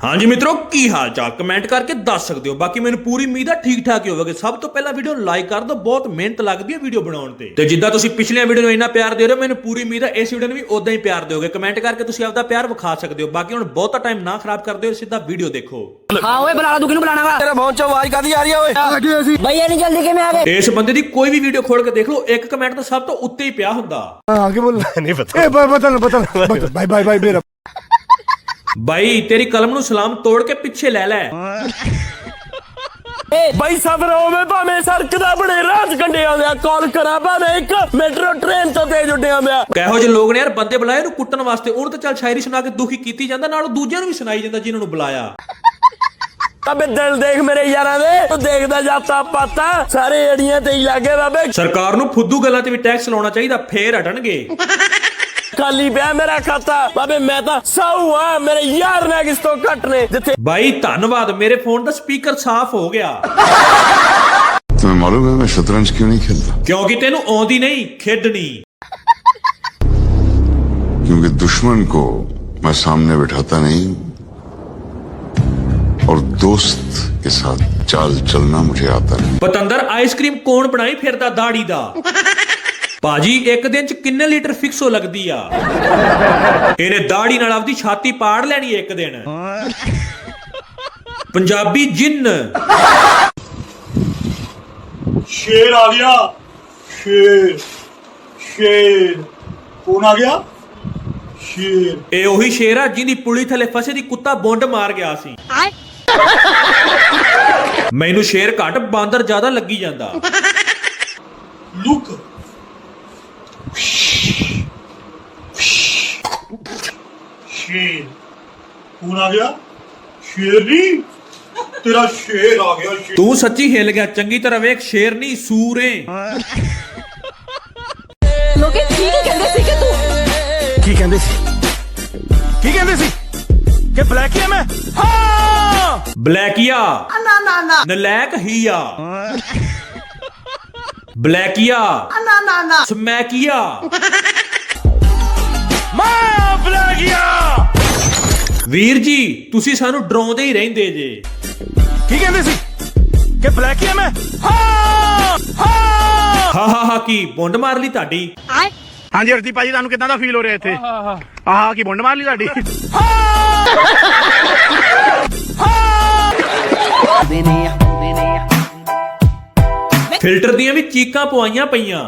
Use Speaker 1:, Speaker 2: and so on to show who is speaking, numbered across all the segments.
Speaker 1: ਹਾਂਜੀ ਮਿੱਤਰੋ ਕੀ ਹਾਲ ਚਾਲ ਕਮੈਂਟ ਕਰਕੇ ਦੱਸ ਸਕਦੇ ਹੋ ਬਾਕੀ ਮੈਨੂੰ ਪੂਰੀ ਉਮੀਦ ਆ ਠੀਕ ਠਾਕ ਹੀ ਹੋਵੇਗਾ ਸਭ ਤੋਂ ਪਹਿਲਾਂ ਵੀਡੀਓ ਲਾਈਕ ਕਰ ਦਿਓ ਬਹੁਤ ਮਿਹਨਤ ਲੱਗਦੀ ਹੈ ਵੀਡੀਓ ਬਣਾਉਣ ਤੇ ਤੇ ਜਿੱਦਾਂ ਤੁਸੀਂ ਪਿਛਲੀਆਂ ਵੀਡੀਓ ਨੂੰ ਇੰਨਾ ਪਿਆਰ ਦੇ ਰਹੇ ਹੋ ਮੈਨੂੰ ਪੂਰੀ ਉਮੀਦ ਆ ਇਸ ਵੀਡੀਓ ਨੂੰ ਵੀ ਉਦਾਂ ਹੀ ਪਿਆਰ ਦਿਓਗੇ ਕਮੈਂਟ ਕਰਕੇ ਤੁਸੀਂ ਆਪਦਾ ਪਿਆਰ ਵਿਖਾ ਸਕਦੇ ਹੋ ਬਾਕੀ ਹੁਣ ਬਹੁਤਾ ਟਾਈਮ ਨਾ ਖਰਾਬ ਕਰਦੇ ਹੋ ਸਿੱਧਾ ਵੀਡੀਓ ਦੇਖੋ
Speaker 2: ਹਾਂ ਓਏ ਬੁਲਾ ਲਾ ਤੂੰ ਕਿਹਨੂੰ ਬੁਲਾਣਾਗਾ
Speaker 3: ਤੇਰਾ ਫੋਨ ਚ ਆਵਾਜ਼ ਕਾਦੀ ਆ ਰਹੀ ਆ ਓਏ
Speaker 2: ਅਸੀਂ ਬਈ ਨਹੀਂ ਜਲਦੀ ਕਿਵੇਂ ਆ ਗਏ
Speaker 1: ਇਸ ਬੰਦੇ ਦੀ ਕੋਈ ਵੀ ਵੀਡੀਓ ਖੋਲ ਕੇ ਦੇਖ ਲਓ ਇੱਕ ਕਮੈਂਟ ਤਾਂ ਸਭ ਤੋਂ ਉੱਤੇ ਹੀ ਪਿਆ ਹੁੰਦਾ
Speaker 4: ਹਾਂ ਕੀ ਬੋਲ
Speaker 3: ਨਹੀਂ ਪਤਾ
Speaker 4: ਇਹ ਬਾਈ ਬਾਈ ਬਾਈ ਮੇਰਾ
Speaker 1: ਬਾਈ ਤੇਰੀ ਕਲਮ ਨੂੰ ਸਲਾਮ ਤੋੜ ਕੇ ਪਿੱਛੇ ਲੈ ਲੈ।
Speaker 3: ਬਾਈ ਸਬਰ ਹੋਵੇ ਭਾਵੇਂ ਸੜਕ ਦਾ ਬੜੇ ਰਾਜ ਕੰਡਿਆਂ ਦਾ ਕਾਲ ਕਰਾਂ ਭਾਵੇਂ ਇੱਕ ਮੈਟਰੋ ਟ੍ਰੇਨ ਤੋਂ ਤੇਜ਼ ਉੱਡਿਆਂ ਦਾ।
Speaker 1: ਕਹੋ ਜਿਹੇ ਲੋਕ ਨੇ ਯਾਰ ਬੰਦੇ ਬੁਲਾਏ ਨੂੰ ਕੁੱਟਣ ਵਾਸਤੇ ਉਹਨੂੰ ਤਾਂ ਚੱਲ ਸ਼ਾਇਰੀ ਸੁਣਾ ਕੇ ਦੁਖੀ ਕੀਤੀ ਜਾਂਦਾ ਨਾਲ ਦੂਜਿਆਂ ਨੂੰ ਵੀ ਸੁਣਾਈ ਜਾਂਦਾ ਜਿਨ੍ਹਾਂ ਨੂੰ ਬੁਲਾਇਆ।
Speaker 3: ਅਬੇ ਦਿਲ ਦੇਖ ਮੇਰੇ ਯਾਰਾਂ ਦੇ ਤੂੰ ਦੇਖਦਾ ਜਾਤਾ ਪਾਤਾ ਸਾਰੇ ਏੜੀਆਂ ਤੇ ਹੀ ਲੱਗੇ ਬਾਬੇ।
Speaker 1: ਸਰਕਾਰ ਨੂੰ ਫੁੱਦੂ ਗੱਲਾਂ ਤੇ ਵੀ ਟੈਕਸ ਲਾਉਣਾ ਚਾਹੀਦਾ ਫੇਰ ਹਟਣਗੇ।
Speaker 3: ਖਾਲੀ ਪਿਆ ਮੇਰਾ ਖਾਤਾ ਬਾਬੇ ਮੈਂ ਤਾਂ ਸੌ ਆ ਮੇਰੇ ਯਾਰ ਨੇ ਕਿਸ ਤੋਂ ਘੱਟ ਨੇ ਜਿੱਥੇ
Speaker 1: ਬਾਈ ਧੰਨਵਾਦ ਮੇਰੇ ਫੋਨ ਦਾ ਸਪੀਕਰ ਸਾਫ਼ ਹੋ ਗਿਆ
Speaker 5: तुम्हें मालूम है मैं शतरंज क्यों नहीं खेलता
Speaker 1: ਕਿਉਂਕਿ ਤੈਨੂੰ ਆਉਂਦੀ ਨਹੀਂ ਖੇਡਣੀ
Speaker 5: क्योंकि दुश्मन को मैं सामने बिठाता नहीं और दोस्त के साथ चाल चलना मुझे आता है
Speaker 1: ਪਤੰਦਰ ਆਈਸਕ੍ਰੀਮ ਕੌਣ ਬਣਾਈ ਫਿਰਦਾ ਦਾੜੀ ਦਾ ਭਾਜੀ ਇੱਕ ਦਿਨ ਚ ਕਿੰਨੇ ਲੀਟਰ ਫਿਕਸ ਹੋ ਲੱਗਦੀ ਆ? ਇਹਨੇ ਦਾੜੀ ਨਾਲ ਆਪਦੀ ਛਾਤੀ ਪਾੜ ਲੈਣੀ ਇੱਕ ਦਿਨ। ਪੰਜਾਬੀ ਜਿੰਨ।
Speaker 6: ਸ਼ੇਰ ਆ ਗਿਆ। ਸ਼ੇਰ ਸ਼ੇਰ। ਕੌਣ ਆ ਗਿਆ? ਸ਼ੇਰ।
Speaker 1: ਇਹ ਉਹੀ ਸ਼ੇਰ ਆ ਜਿਹਦੀ ਪੁਲੀ ਥੱਲੇ ਫਸੇ ਦੀ ਕੁੱਤਾ ਬੁੰਡ ਮਾਰ ਗਿਆ ਸੀ। ਮੈਨੂੰ ਸ਼ੇਰ ਘੱਟ ਬਾਂਦਰ ਜ਼ਿਆਦਾ ਲੱਗੀ ਜਾਂਦਾ।
Speaker 6: ਲੁੱਕ। शेर कौन आ गया शेर नहीं तेरा शेर आ गया शेर
Speaker 1: ਤੂੰ ਸੱਚੀ ਹਿੱਲ ਗਿਆ ਚੰਗੀ ਤਰ੍ਹਾਂ ਵੇਖ ਸ਼ੇਰ ਨਹੀਂ ਸੂਰ ਏ
Speaker 2: ਲੋਕੀ ਠੀਕ ਹੀ ਕਹਿੰਦੇ ਸੀ ਕਿ ਤੂੰ
Speaker 3: ਕੀ ਕਹਿੰਦੇ ਸੀ ਕੀ ਕਹਿੰਦੇ ਸੀ ਕਿ ਬਲੈਕ ਹੀ ਆ ਮੈਂ ਹਾਂ
Speaker 1: ਬਲੈਕੀਆ
Speaker 2: ਨਾ ਨਾ ਨਾ
Speaker 1: ਨਲੈਕ ਹੀਆ ਬਲੈਕੀਆ।
Speaker 2: ਨਾ ਨਾ ਨਾ।
Speaker 1: ਸਮੈਕੀਆ।
Speaker 3: ਮੈਂ ਬਲੈਕ ਹੀ ਆ
Speaker 1: ਵੀਰ ਜੀ ਤੁਸੀਂ ਸਾਨੂੰ ਡਰਾਉਂਦੇ ਹੀ ਰਹਿੰਦੇ ਜੇ।
Speaker 3: ਕੀ ਕਹਿੰਦੇ ਸੀ? ਕਿ ਬਲੈਕ ਹੀ ਆ ਮੈਂ? ਹਾਂ ਹਾਂ।
Speaker 1: ਹਾ ਹਾ ਹਾ ਕੀ ਬੁੰਡ ਮਾਰ ਲਈ ਤੁਹਾਡੀ?
Speaker 7: ਹਾਂਜੀ ਅਰਜੀ ਭਾਜੀ ਤੁਹਾਨੂੰ ਕਿਦਾਂ ਦਾ ਫੀਲ ਹੋ ਰਿਹਾ ਇੱਥੇ? ਆਹ ਕੀ ਬੁੰਡ ਮਾਰ ਲਈ ਤੁਹਾਡੀ?
Speaker 1: ਫਿਲਟਰ ਦੀਆਂ ਵੀ ਚੀਕਾਂ ਪਵਾਈਆਂ ਪਈਆਂ।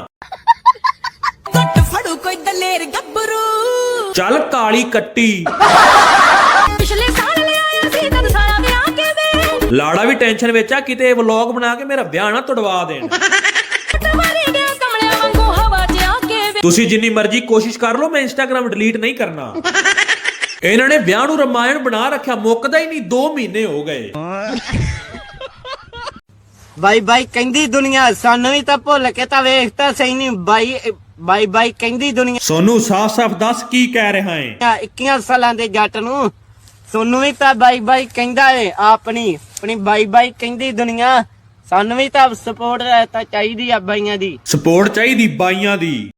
Speaker 2: ਟੁੱਟ ਫੜੂ ਕੋਈ ਦਲੇਰ ਗੱਭਰੂ।
Speaker 1: ਚੱਲ ਕਾਲੀ ਕੱਟੀ।
Speaker 2: ਪਿਛਲੇ ਸਾਲ ਲੈ ਆਇਆ ਸੀ ਤਦ ਸਾਰਾ ਵਿਆਹ ਕੇ ਵੇ
Speaker 1: ਲਾੜਾ ਵੀ ਟੈਨਸ਼ਨ ਵਿੱਚ ਆ ਕਿਤੇ ਵਲੌਗ ਬਣਾ ਕੇ ਮੇਰਾ ਵਿਆਹ ਨਾ ਤੁੜਵਾ ਦੇਣ।
Speaker 2: ਮਾਰੀ ਗਿਆ ਕਮਲਿਆਂ ਵਾਂਗੂ ਹਵਾ 'ਚ ਆ ਕੇ ਵੇ।
Speaker 1: ਤੁਸੀਂ ਜਿੰਨੀ ਮਰਜ਼ੀ ਕੋਸ਼ਿਸ਼ ਕਰ ਲਓ ਮੈਂ ਇੰਸਟਾਗ੍ਰam ਡਿਲੀਟ ਨਹੀਂ ਕਰਨਾ। ਇਹਨਾਂ ਨੇ ਵਿਆਹ ਨੂੰ ਰਮਾਇਣ ਬਣਾ ਰੱਖਿਆ ਮੁੱਕਦਾ ਹੀ ਨਹੀਂ 2 ਮਹੀਨੇ ਹੋ ਗਏ।
Speaker 8: ਬਾਈ ਬਾਈ ਕਹਿੰਦੀ ਦੁਨੀਆ ਸਾਨੂੰ ਵੀ ਤਾਂ ਭੁੱਲ ਕੇ ਤਾਂ ਵੇਖ ਤਾਂ ਸਹੀ ਨਹੀਂ ਬਾਈ ਬਾਈ ਬਾਈ ਕਹਿੰਦੀ ਦੁਨੀਆ
Speaker 1: ਸੋਨੂੰ ਸਾਫ਼-ਸਾਫ਼ ਦੱਸ ਕੀ ਕਹਿ ਰਿਹਾ ਹੈ
Speaker 8: 21 ਸਾਲਾਂ ਦੇ ਜੱਟ ਨੂੰ। ਸੋਨੂੰ ਵੀ ਤਾਂ ਬਾਈ ਬਾਈ ਕਹਿੰਦਾ ਏ ਆਪਣੀ ਆਪਣੀ ਬਾਈ ਬਾਈ ਕਹਿੰਦੀ ਦੁਨੀਆ। ਸਾਨੂੰ ਵੀ ਤਾਂ ਸਪੋਰਟ ਤਾਂ ਚਾਹੀਦੀ ਆ ਬਾਈਆਂ ਦੀ।
Speaker 1: ਸਪੋਰਟ ਚਾਹੀਦੀ ਬਾਈਆਂ ਦੀ।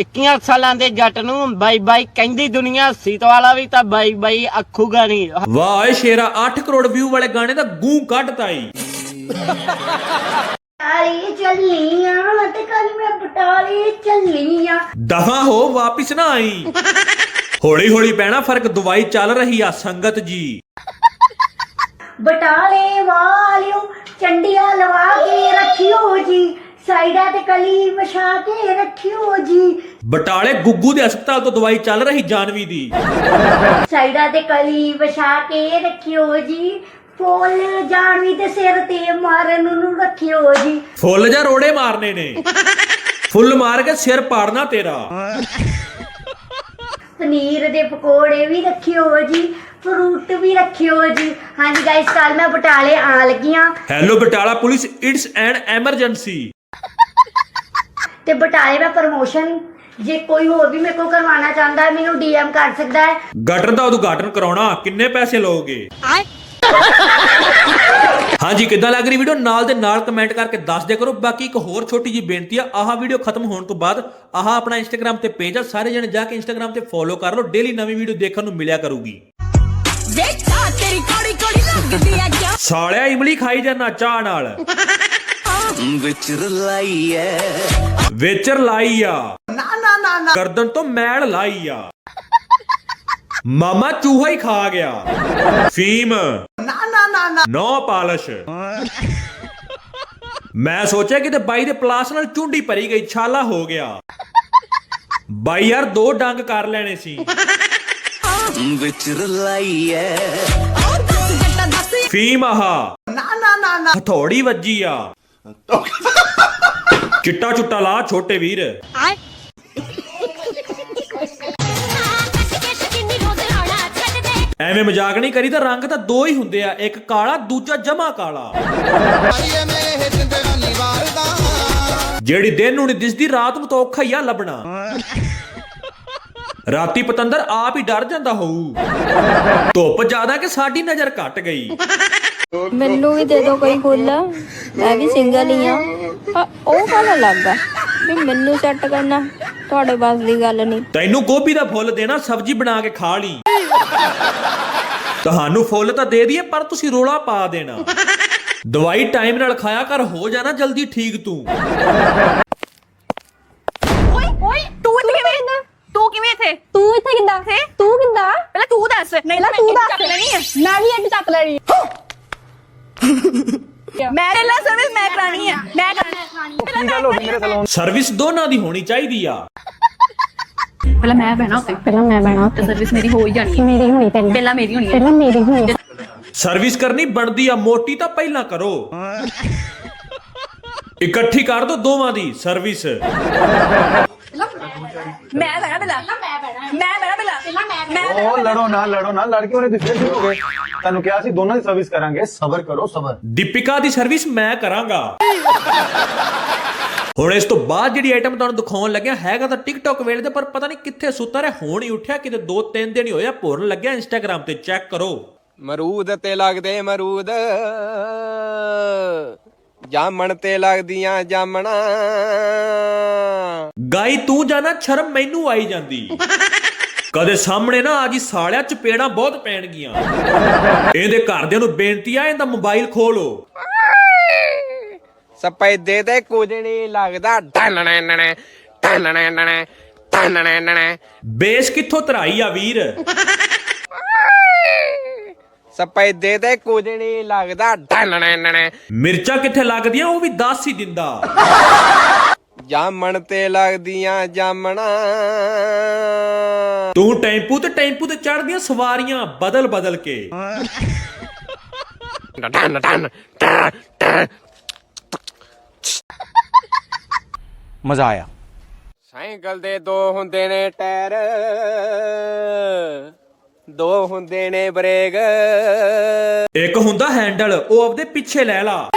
Speaker 8: 21 ਸਾਲਾਂ ਦੇ ਜੱਟ ਨੂੰ ਬਾਈ ਬਾਈ ਕਹਿੰਦੀ ਦੁਨੀਆ ਸੀਤ ਵਾਲਾ ਵੀ ਤਾਂ ਬਾਈ ਬਾਈ ਆਖੂਗਾ ਨਹੀਂ।
Speaker 1: ਵਾਹ ਏ ਸ਼ੇਰਾ 8 ਕਰੋੜ ਵਿਊ ਵਾਲੇ ਗਾਣੇ ਦਾ ਗੂੰ ਕੱਢਤਾ ਈ
Speaker 9: ਬਟਾਲੀ ਚੱਲੀਆਂ ਤੇ ਕੱਲ ਮੈਂ ਬਟਾਲੀ ਚੱਲੀਆਂ।
Speaker 1: ਦਫਾ ਹੋ ਵਾਪਿਸ ਨਾ ਆਈ। ਹੌਲੀ ਹੌਲੀ ਪੈਣਾ ਫ਼ਰਕ ਦਵਾਈ ਚੱਲ ਰਹੀ ਆ ਸੰਗਤ ਜੀ।
Speaker 9: ਬਟਾਲੇ ਵਾਲਿਓ ਚੰਡੀਆਂ ਲਵਾ ਕੇ ਰੱਖਿਓ ਜੀ। ਸਾਈਡਾਂ ਤੇ ਕਲੀ ਵਿਛਾ ਕੇ ਰੱਖਿਓ ਜੀ।
Speaker 1: ਬਟਾਲੇ ਗੁੱਗੂ ਦੇ ਹਸਪਤਾਲ ਤੋਂ ਦਵਾਈ ਚੱਲ ਰਹੀ ਜਾਨਵੀ ਦੀ।
Speaker 9: ਸਾਈਡਾਂ ਤੇ ਕਲੀ ਵਿਛਾ ਕੇ ਰੱਖਿਓ ਜੀ। ਫੁੱਲ ਜਾਣਵੀ ਦੇ ਸਿਰ ਤੇ ਮਾਰਨ ਨੂੰ ਰੱਖਿਓ ਜੀ।
Speaker 1: ਫੁੱਲ ਜਾਂ ਰੋੜੇ ਮਾਰਨੇ ਨੇ? ਫੁੱਲ ਮਾਰ ਕੇ ਸਿਰ ਪਾੜਨਾ ਤੇਰਾ।
Speaker 9: ਪਨੀਰ ਦੇ ਪਕੌੜੇ ਵੀ ਰੱਖਿਓ ਜੀ ਫਰੂਟ ਵੀ ਰੱਖਿਓ ਜੀ। ਹਾਂਜੀ ਗਾਇਸ ਕੱਲ ਮੈਂ ਬਟਾਲੇ ਆਣ ਲੱਗੀਆਂ
Speaker 1: hello Batala police it's an emergency
Speaker 9: ਤੇ ਬਟਾਲੇ ਮੈਂ ਪ੍ਰਮੋਸ਼ਨ ਜੇ ਕੋਈ ਹੋਰ ਵੀ ਮੇਰੇ ਕੋਲ ਕਰਵਾਉਣਾ ਚਾਹੁੰਦਾ ਹੈ ਮੈਨੂੰ ਡੀਐਮ ਕਰ ਸਕਦਾ ਹੈ।
Speaker 1: ਗਟਰ ਦਾ ਉਦਘਾਟਨ ਕਰਾਉਣਾ ਕਿੰਨੇ ਪੈਸੇ ਲਓਗੇ? ਹਾਂਜੀ ਕਿੱਦਾਂ ਲੱਗ ਰਹੀ ਵੀਡੀਓ? ਨਾਲ ਦੇ ਨਾਲ ਕਮੈਂਟ ਕਰਕੇ ਦੱਸ ਦਿਆ ਕਰੋ। ਬਾਕੀ ਇੱਕ ਹੋਰ ਛੋਟੀ ਜੀ ਬੇਨਤੀ ਆ ਆਹ ਵੀਡੀਓ ਖਤਮ ਹੋਣ ਤੋਂ ਬਾਅਦ ਆਹ ਆਪਣਾ ਇੰਸਟਾਗ੍ਰam ਤੇ ਪੇਜ ਆ ਸਾਰੇ ਜਣੇ ਜਾ ਕੇ ਇੰਸਟਾਗ੍ਰam ਤੇ ਫੋਲੋ ਕਰ ਲਓ। ਡੇਲੀ ਨਵੀਂ ਵੀਡੀਓ ਦੇਖਣ ਨੂੰ ਮਿਲਿਆ ਕਰੂਗੀ।
Speaker 2: ਵੇਖਾ ਤੇਰੀ ਕੋੜੀ ਕੋੜੀ ਲੱਗਦੀ ਆ ਕਿਉਂ?
Speaker 1: ਸਾਲਿਆ ਇਮਲੀ ਖਾਈ ਜਾਣਾ ਚਾਹ ਨਾਲ।
Speaker 3: ਵਿੱਚ ਰਲਾਈ ਐ।
Speaker 1: ਵੇਚਰ ਲਾਈ ਆ ਨਾ ਨਾ ਨਾ ਨਾ। ਗਰਦਨ ਤੋਂ ਮੈਲ ਲਾਈ ਆ। ਮਾਮਾ ਚੂਹਾ ਹੀ ਖਾ ਗਿਆ। ਫੀਮ। ਨਾ ਨਾ ਨਾ ਨਾ। No polish. ਮੈਂ ਸੋਚਿਆ ਕਿ ਤੇ ਬਾਈ ਦੇ ਪਲਾਸ ਨਾਲ ਚੁੰਡੀ ਭਰੀ ਗਈ ਛਾਲਾ ਹੋ ਗਿਆ। ਬਾਈ ਯਾਰ ਦੋ ਡੰਗ ਕਰ ਲੈਣੇ ਸੀ।
Speaker 3: ਵਿੱਚ ਰਲਾਈ ਐ।
Speaker 1: ਫੀਮ ਆਹ। ਨਾ ਨਾ ਨਾ ਨਾ। ਹਥੌੜੀ ਵੱਜੀ ਆ। ਚਿੱਟਾ ਚੁੱਟਾ ਲਾ ਛੋਟੇ ਵੀਰ। ਐਵੇਂ ਮਜ਼ਾਕ ਨਹੀਂ ਕਰੀ ਤਾਂ ਰੰਗ ਤਾਂ ਦੋ ਹੀ ਹੁੰਦੇ ਆ ਇੱਕ ਕਾਲਾ ਦੂਜਾ ਜਮਾ ਕਾਲਾ। ਜਿਹੜੀ ਦਿਨ ਨੂੰ ਨਹੀਂ ਦਿਸਦੀ ਰਾਤ ਨੂੰ ਤਾਂ ਔਖਾ ਹੀ ਆ ਲੱਭਣਾ। ਰਾਤੀ ਪਤੰਦਰ ਆਪ ਹੀ ਡਰ ਜਾਂਦਾ ਹੋਊ। ਧੁੱਪ ਜ਼ਿਆਦਾ ਕਿ ਸਾਡੀ ਨਜ਼ਰ ਘਟ ਗਈ।
Speaker 10: ਮੈਨੂੰ ਵੀ ਦੇ ਦਿਓ ਕੋਈ ਫੁੱਲ। ਮੈਂ ਵੀ ਸਿੰਗਲ ਹੀ ਆ ਉਹ ਕਾਹਦਾ ਲੱਗਾ ਵੀ ਮੈਨੂੰ ਸੈੱਟ ਕਰਨਾ ਤੁਹਾਡੇ ਬਸ ਦੀ ਗੱਲ ਨਹੀਂ।
Speaker 1: ਤੈਨੂੰ ਗੋਭੀ ਦਾ ਫੁੱਲ ਦੇਣਾ ਸਬਜ਼ੀ ਬਣਾ ਕੇ ਖਾ ਲਈ। ਤੁਹਾਨੂੰ ਫੁੱਲ ਤਾਂ ਦੇ ਦਈਏ ਪਰ ਤੁਸੀਂ ਰੋਲਾ ਪਾ ਦੇਣਾ। ਦਵਾਈ ਟਾਈਮ ਨਾਲ ਖਾਇਆ ਕਰ ਹੋ ਜਾਣਾ ਜਲਦੀ ਠੀਕ ਤੂੰ।
Speaker 2: ਓਏ ਓਏ ਤੂੰ ਇੱਥੇ ਕਿਵੇਂ ਤੂੰ ਕਿਵੇਂ ਇੱਥੇ?
Speaker 10: ਤੂੰ ਇੱਥੇ ਕਿੱਦਾਂ? ਤੂੰ ਕਿੱਦਾਂ?
Speaker 2: ਪਹਿਲਾਂ ਤੂੰ ਦੱਸ। ਨਹੀਂ
Speaker 10: ਪਹਿਲਾਂ
Speaker 2: ਤਾਂ
Speaker 10: ਤੂੰ
Speaker 2: ਮੈਂ
Speaker 10: ਦੱਸ।
Speaker 2: ਲੈਣੀ ਹੈ
Speaker 10: ਮੈਂ ਵੀ ਇੱਕ ਚੱਕ ਲੈਣੀ
Speaker 2: ਮੈਂ ਪਹਿਲਾਂ ਸਰਵਿਸ ਮੈਂ ਕਰਾਣੀ ਹੈ ਮੈਂ ਕਰਾਣੀ ਪਹਿਲਾਂ ਮੈਂ
Speaker 1: ਸਰਵਿਸ ਦੋਨਾਂ ਦੀ ਹੋਣੀ ਚਾਹੀਦੀ ਆ।
Speaker 2: ਪਹਿਲਾਂ ਮੈਂ ਬਹਿਣਾ ਉੱਤੇ
Speaker 10: ਪਹਿਲਾਂ ਮੈਂ ਬਣਾ
Speaker 2: ਤੇ ਸਰਵਿਸ ਮੇਰੀ ਹੋ ਹੀ ਜਾਣੀ ਹੈ
Speaker 10: ਮੇਰੀ ਹੋਣੀ ਪਹਿਲਾਂ।
Speaker 2: ਪਹਿਲਾਂ ਮੇਰੀ ਹੋਣੀ ਹੈ
Speaker 10: ਪਹਿਲਾਂ ਮੇਰੀ ਹੋਣੀ।
Speaker 1: ਸਰਵਿਸ ਕਰਨੀ ਬਣਦੀ ਆ ਮੋਟੀ ਤਾਂ ਪਹਿਲਾਂ ਕਰੋ। ਇਕੱਠੀ ਕਰ ਦੋ ਦੋਵਾਂ ਦੀ ਸਰਵਿਸ
Speaker 2: ਮੈਂ ਬਹਿਣਾ ਪਹਿਲਾਂ ਮੈਂ ਬਹਿਣਾ ਮੈਂ ਬਹਿਣਾ ਪਹਿਲਾਂ ਮੈਂ
Speaker 11: ਉਹ ਲੜੋ ਨਾ ਲੜੋ ਨਾ ਲੜ ਕੇ ਉਹਨੇ ਤੁਸੀਂ ਫਿਰ ਹੋ ਗਏ। ਤੁਹਾਨੂੰ ਕਿਹਾ ਸੀ ਦੋਨਾਂ ਦੀ ਸਰਵਿਸ ਕਰਾਂਗੇ। ਸਬਰ ਕਰੋ ਸਬਰ।
Speaker 1: ਦੀਪਿਕਾ ਦੀ ਸਰਵਿਸ ਮੈਂ ਕਰਾਂਗਾ। ਹੁਣ ਇਸ ਤੋਂ ਬਾਅਦ ਜਿਹੜੀ ਆਈਟਮ ਤੁਹਾਨੂੰ ਦਿਖਾਉਣ ਲੱਗਿਆ ਹੈਗਾ ਤਾਂ ਟਿਕਟੌਕ ਵੇਲੇ ਤੇ ਪਰ ਪਤਾ ਨਹੀਂ ਕਿੱਥੇ ਸੁੱਤਾ ਰਿਹਾ ਹੁਣ ਹੀ ਉੱਠਿਆ ਕਿਤੇ 2-3 ਦਿਨ ਹੀ ਹੋਇਆ ਭੁਰਨ ਲੱਗਿਆ ਇੰਸਟਾਗ੍ਰam ਤੇ ਚੈੱਕ ਕਰੋ।
Speaker 8: ਮਰੂਦ ਤੇ ਲੱਗਦੇ ਮਰੂਦ ਜਾਮਣ ਤੇ ਲੱਗਦੀਆਂ ਜਾਮਣਾ।
Speaker 1: ਗਾਈ ਤੂੰ ਜਾਣਾ ਸ਼ਰਮ ਮੈਨੂੰ ਆਈ ਜਾਂਦੀ। ਕਦੇ ਸਾਹਮਣੇ ਨਾ ਆ ਜੀ ਸਾਲਿਆ ਚਪੇੜਾਂ ਬਹੁਤ ਪੈਣਗੀਆਂ ਇਹਦੇ ਘਰਦਿਆਂ ਨੂੰ ਬੇਨਤੀ ਆ ਇਹਦਾ ਮੋਬਾਈਲ ਖੋਲੋ
Speaker 8: ਸਪੈਦੇ ਤੇ ਕੁਝ ਨਹੀਂ ਲੱਗਦਾ। ਢਨਣੇ ਨਣੇ ਢਨਣੇ ਨਣੇ ਢਨਣੇ ਨਣੇ।
Speaker 1: ਬੇਸ ਕਿੱਥੋਂ ਧਰਾਈ ਆ ਵੀਰ?
Speaker 8: ਸਪੈਦੇ ਤੇ ਕੁਝ ਨਹੀਂ ਲੱਗਦਾ। ਢਨਣੇ ਨਣੇ।
Speaker 1: ਮਿਰਚਾਂ ਕਿੱਥੇ ਲੱਗਦੀਆਂ? ਉਹ ਵੀ ਦੱਸ ਹੀ ਦਿੰਦਾ।
Speaker 8: ਜਾਮਣ ਤੇ ਲੱਗਦੀਆਂ ਜਾਮਣਾ।
Speaker 1: ਤੂੰ ਟੈਂਪੂ ਤੇ ਟੈਂਪੂ ਤੇ ਚੜਦੀਆਂ ਸਵਾਰੀਆਂ ਬਦਲ ਬਦਲ ਕੇ।
Speaker 8: ਢਨ ਢ, ਢ।
Speaker 11: ਮਜ਼ਾ ਆਇਆ।
Speaker 8: ਸਾਈਕਲ ਦੇ ਦੋ ਹੁੰਦੇ ਨੇ ਟਾਇਰ ਦੋ ਹੁੰਦੇ ਨੇ ਬ੍ਰੇਕ।
Speaker 1: ਇੱਕ ਹੁੰਦਾ ਹੈਂਡਲ ਉਹ ਆਪਦੇ ਪਿੱਛੇ ਲੈ ਲਾ।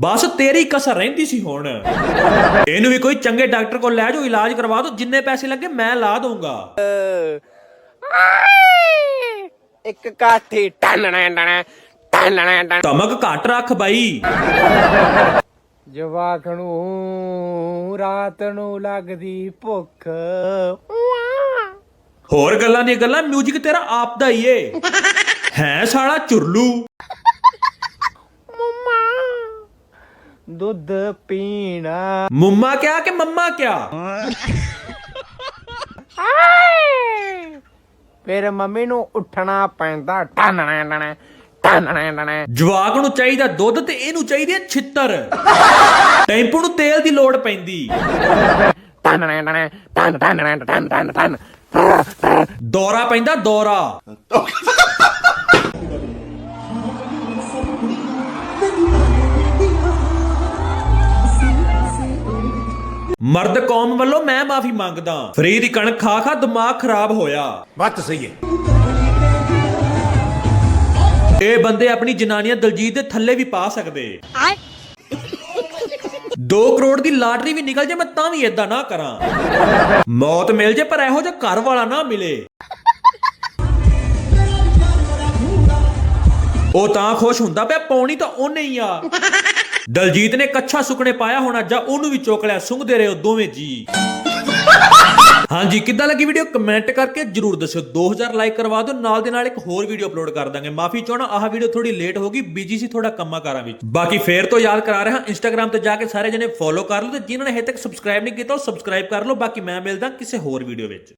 Speaker 1: ਬਸ ਤੇਰੀ ਕਸਰ ਰਹਿੰਦੀ ਸੀ ਹੁਣ। ਇਹਨੂੰ ਵੀ ਕੋਈ ਚੰਗੇ ਡਾਕਟਰ ਕੋਲ ਲੈ ਜਾਓ ਇਲਾਜ ਕਰਵਾ ਦਿਓ ਜਿੰਨੇ ਪੈਸੇ ਲੱਗੇ ਮੈਂ ਲਾ ਦਊਂਗਾ।
Speaker 8: ਇੱਕ ਕਾਠੀ ਟਨਣੇ ਟਣੇ ਟਨਣੇ ਟਣ
Speaker 1: ਧਮਕ ਘੱਟ ਰੱਖ ਬਾਈ।
Speaker 8: ਜਵਾਕ ਨੂੰ ਰਾਤ ਨੂੰ ਲੱਗਦੀ ਭੁੱਖ।
Speaker 1: ਹੋਰ ਗੱਲਾਂ ਦੀਆਂ ਗੱਲਾਂ 뮤직 ਤੇਰਾ ਆਪ ਦਾ ਹੀ ਏ। ਹੈ ਸਾਲਾ ਚੁਰਲੂ।
Speaker 8: ਦੁੱਧ ਪੀਣਾ।
Speaker 1: ਮੁੰਮਾ ਕਿਆ ਕਿ ਮੰਮਾ ਕਿਆ?
Speaker 8: ਫਿਰ ਮੰਮੀ ਨੂੰ ਉੱਠਣਾ ਪੈਂਦਾ ਟਨਣੇ ਟਣੇ ਟਨਣੇ ਟਣੇ
Speaker 1: ਜਵਾਕ ਨੂੰ ਚਾਹੀਦਾ ਦੁੱਧ ਤੇ ਇਹਨੂੰ ਚਾਹੀਦੀ ਹੈ ਛਿੱਤਰ। ਟੈਂਪੂ ਨੂੰ ਤੇਲ ਦੀ ਲੋੜ ਪੈਂਦੀ।
Speaker 8: ਟਨਣੇ ਟਣੇ ਟਨ ਟਨਣੇ ਟਨ ਟਨ ਟਨ।
Speaker 1: ਦੌਰਾ ਪੈਂਦਾ ਦੌਰਾ। ਮਰਦ ਕੌਮ ਵੱਲੋਂ ਮੈਂ ਮਾਫੀ ਮੰਗਦਾ ਫਰੀ ਦੀ ਕਣਕ ਖਾ ਖਾ ਦਿਮਾਗ ਖਰਾਬ ਹੋਇਆ।
Speaker 4: ਬੱਤ ਸਹੀ ਹੈ।
Speaker 1: ਇਹ ਬੰਦੇ ਆਪਣੀ ਜਨਾਨੀਆਂ ਦਲਜੀਤ ਦੇ ਥੱਲੇ ਵੀ ਪਾ ਸਕਦੇ। 2 ਕਰੋੜ ਦੀ ਲਾਟਰੀ ਵੀ ਨਿਕਲ ਜੇ ਮੈਂ ਤਾਂ ਵੀ ਇਦਾਂ ਨਾ ਕਰਾਂ। ਮੌਤ ਮਿਲ ਜੇ ਪਰ ਇਹੋ ਜਿਹਾ ਘਰ ਵਾਲਾ ਨਾ ਮਿਲੇ। ਉਹ ਤਾਂ ਖੁਸ਼ ਹੁੰਦਾ ਪਿਆ ਪੌਣੀ ਤਾਂ ਉਹਨੇ ਹੀ ਆ। ਦਲਜੀਤ ਨੇ ਕੱਛਾ ਸੁਕਣੇ ਪਾਇਆ ਹੋਣਾ, ਜਾਂ ਉਹਨੂੰ ਵੀ ਚੁੱਕ ਲਿਆ, ਸੁੰਘਦੇ ਰਹੇ ਉਹ ਦੋਵੇਂ ਜੀ। ਹਾਂਜੀ, ਕਿੱਦਾਂ ਲੱਗੀ ਵੀਡੀਓ ਕਮੈਂਟ ਕਰਕੇ ਜਰੂਰ ਦੱਸਿਓ। 2000 ਲਾਈਕ ਕਰਵਾ ਦਿਓ, ਨਾਲ ਦੇ ਨਾਲ ਇੱਕ ਹੋਰ ਵੀਡੀਓ ਅਪਲੋਡ ਕਰ ਦਾਂਗੇ। ਮਾਫੀ ਚਾਹਣਾ ਆਹ ਵੀਡੀਓ ਥੋੜੀ ਲੇਟ ਹੋ ਗਈ ਬਿਜ਼ੀ ਸੀ ਥੋੜਾ ਕੰਮਾਂ ਕਾਰਾਂ ਵਿੱਚ। ਬਾਕੀ ਫੇਰ ਤੋਂ ਯਾਦ ਕਰਾ ਰਿਹਾ ਇੰਸਟਾਗ੍ਰam ਤੇ ਜਾ ਕੇ ਸਾਰੇ ਜਣੇ ਫੋਲੋ ਕਰ ਲਓ, ਤੇ ਜਿਨ੍ਹਾਂ ਨੇ ਹਜੇ ਤੱਕ ਸਬਸਕ੍ਰਾਈਬ ਨਹੀਂ ਕੀਤਾ, ਉਹ ਸਬਸਕ੍ਰਾਈਬ ਕਰ ਲਓ। ਬਾਕੀ ਮੈਂ ਮਿਲਦਾ ਕਿਸੇ ਹੋਰ ਵੀਡੀਓ ਵਿੱਚ।